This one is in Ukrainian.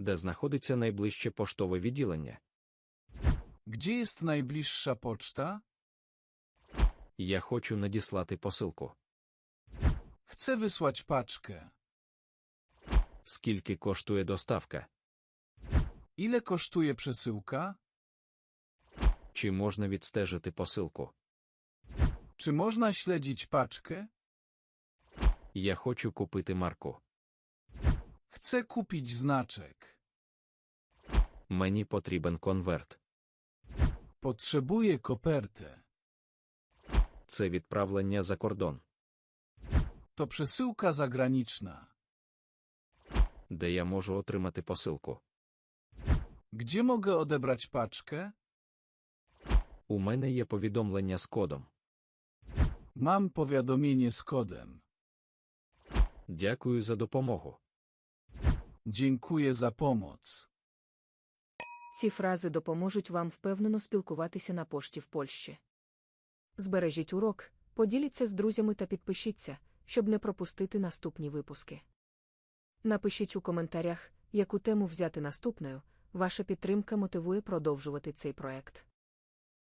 Де знаходиться найближче поштове відділення? Gdzie jest najbliższa poczta? Я хочу надіслати посилку. Chcę wysłać paczkę. Скільки коштує доставка? Ile kosztuje przesyłka? Чи можна відстежити посилку? Czy można śledzić paczkę? Я хочу купити марку. Chcę kupić znaczek. Мені потрібен конверт. Potrzebuję kopertę. Це відправлення за кордон, To przesyłka zagraniczna. де я можу отримати посилку. Gdzie mogę odebrać paczkę? У мене є повідомлення з кодом. Mam powiadomienie z kodem. Дякую за допомогу. Dziękuję za pomoc. Ці фрази допоможуть вам впевнено спілкуватися на пошті в Польщі. Збережіть урок, поділіться з друзями та підпишіться, щоб не пропустити наступні випуски. Напишіть у коментарях, яку тему взяти наступною, ваша підтримка мотивує продовжувати цей проект.